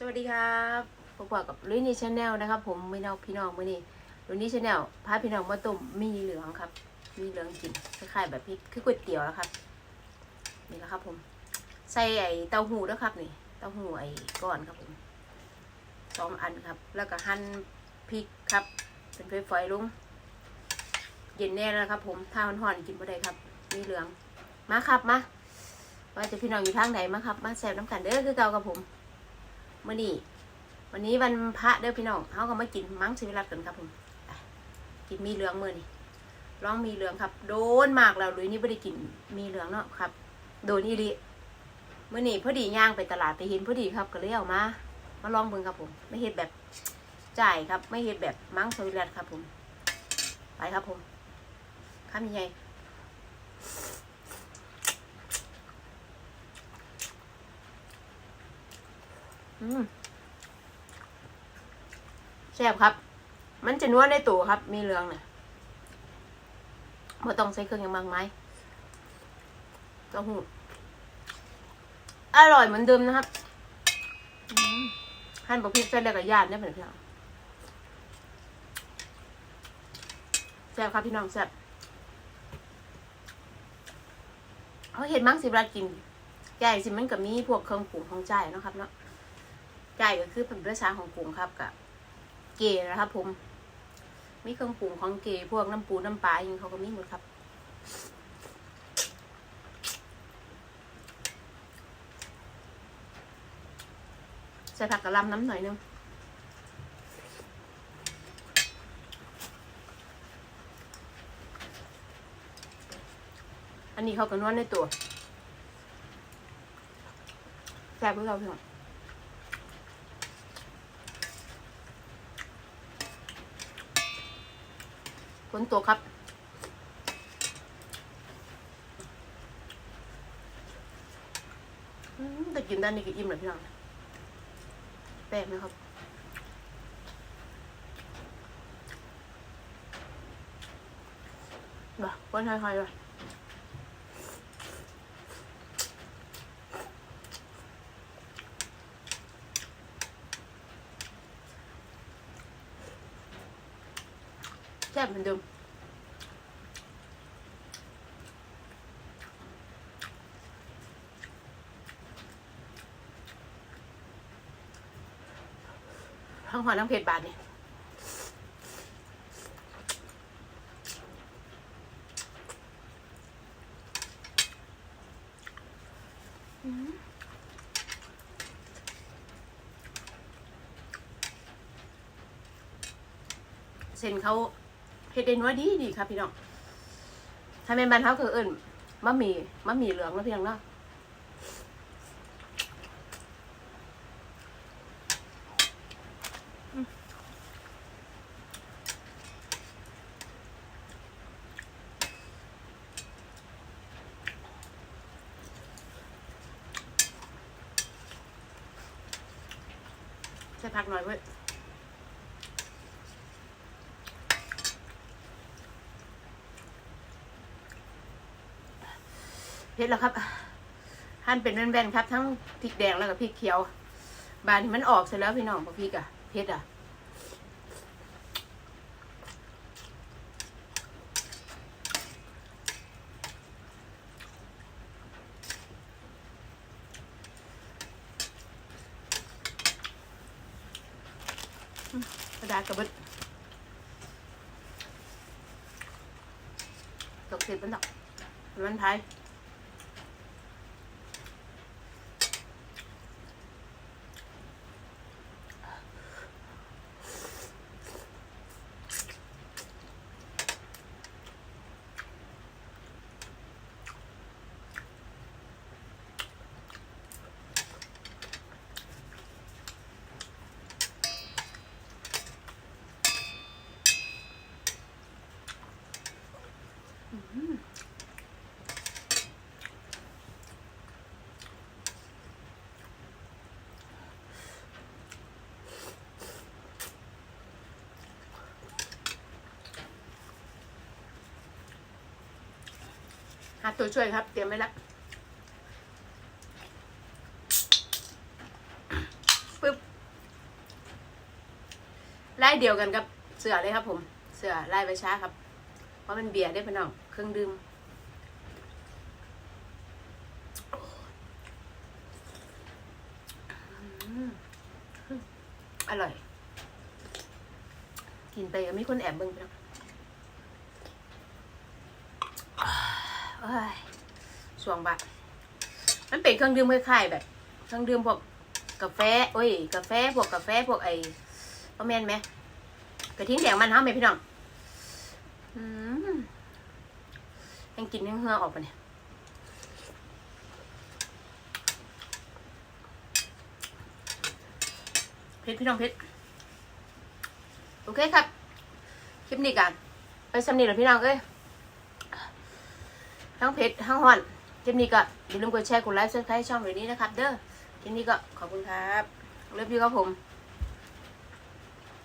สวัสดีครับพบกับลุยนี่ชาแนลนะครับ ผมไม่นอกพี่น้องมื่อนี้ลุยนี่ชาแนลพาพี่น้องมาต้มมีเหลืองครับ มีเหลืองกินคล้ายๆแบบพริกคือก๋วยเตี๋ยวแล้วครับนี่นะครับ ผม ใส่ไอเต้าหู้ด้วยครับ นี่ เต้าหู้ไอก้อนครับผมสองอันครับ แล้วก็หั่นพริกครับ เป็นฝอยๆลงเย็นแน่แล้วครับ ผมถ้าห่อนกินบ่ได้ครับ มีเหลืองมาครับมาว่าจะพี่น้องอยู่ทางไหนมาครับ มาแซ่บน้ำกันเด้อคือเก่ากับผม มื่อนี้วันนี้วันพระเด้อพี่น้องเขาก็มากินมังสวิรัตกันครับผมกินมีเหลืองมื่อนี้ลองมีเหลืองครับ โดนมากแล้วลุยนี่ไม่ได้กินมีเหลืองเนาะครับ โดนอีริมื่อนี้พอดีย่างไปตลาดไปเห็นพอดีครับก็เลยเอามามาลองเบิ่งครับผม ไม่เห็ดแบบจ่ายครับ ไม่เห็ดแบบมังสวิรัตครับผม ไปครับผมข้ามยังไงอืม แซ่บครับ มันจะนวดในตัวครับ มีเหลืองเนี่ยไม่ต้องใส่เครื่องอย่างมากมายเต้าหู้อร่อยเหมือนเดิมนะครับหั่นบะพริกใส่แล้วก็ญาติเนี่ยเพื่อนพี่น้องแซ่บครับพี่น้องแซ่บเขาเห็นมั้งสิบรากินใหญ่สิมันก็มีพวกเครื่องปรุงของใจนะครับเนาะ ไก่ก็คือเป็นภาษาของกรุงครับกับเกนะครับผม มีเครื่องปรุงของเกพวกน้ำปูน้ำปลาอย่างเขาก็มีหมดครับใส่ผักกระลำน้ำหน่อยนึงอันนี้เขาก็นวดในตัวแซ่บเพื่อเราเพื่อน ฝนตกครับแต่กินด้านนี้ก็อิ่มเลยพี่น้องแปลกไหมครับบ่ก้นหอยๆว่ะแซ่บเหมือนเดิมทั้งหอมทั้งเผ็ดบาทเนี่ยเส้นเขา เผ็ดเด่นว่าดีดีครับพี่น้องถ้าเป็นบ้านเขาคือเอิญมะหมี่มะหมี่เหลืองแล้วพี่น้องเนาะใส่ผักหน่อยเว้ย เผ็ดแล้วครับหั่นเป็นแบนๆครับ ทั้งพริกแดงแล้วก็พริกเขียว บานที่มันออกเสร็จแล้วพี่น้องพอพริกอะเผ็ดอะกระดาษกระเบิดตกเสร็จเป็นดอกมันไทย หาตัวช่วยครับ เตรียมไว้แล้วปึ๊บไล้ายๆเดียวกันกับเสือเลยครับ ผม เสือไลายประชาครับ เพราะมันเบียร์ได้พี่น้องเครื่องดื่มอร่อย กินไปก็มีคนแอบเบิ่งพี่น้องเอ้ยสวงบะมันเป็นเครื่องดื่มคล้ายๆแบบ เครื่องดื่มพวกกาแฟโอ้ย กาแฟพวกกาแฟพวกไอ้พ่อแม่นไหมกระทิ้งแดงมันเฮาไหมพี่น้องอืมยังกินยังเหงื่อออกปะเนี่ยเพชรพี่น้องเพชรโอเคครับ คลิปนี้กันไปสำนีหรอพี่น้องเอ้ย ทั้งเผ็ดทั้งฮอนคลิปนี้ก็อย่าลืมกดแชร์กดไลค์ซับสไครต์ช่องเดี๋ยวนี้นะครับ เด้อคลิปนี้ก็ขอบคุณครับเลิฟยูครับผม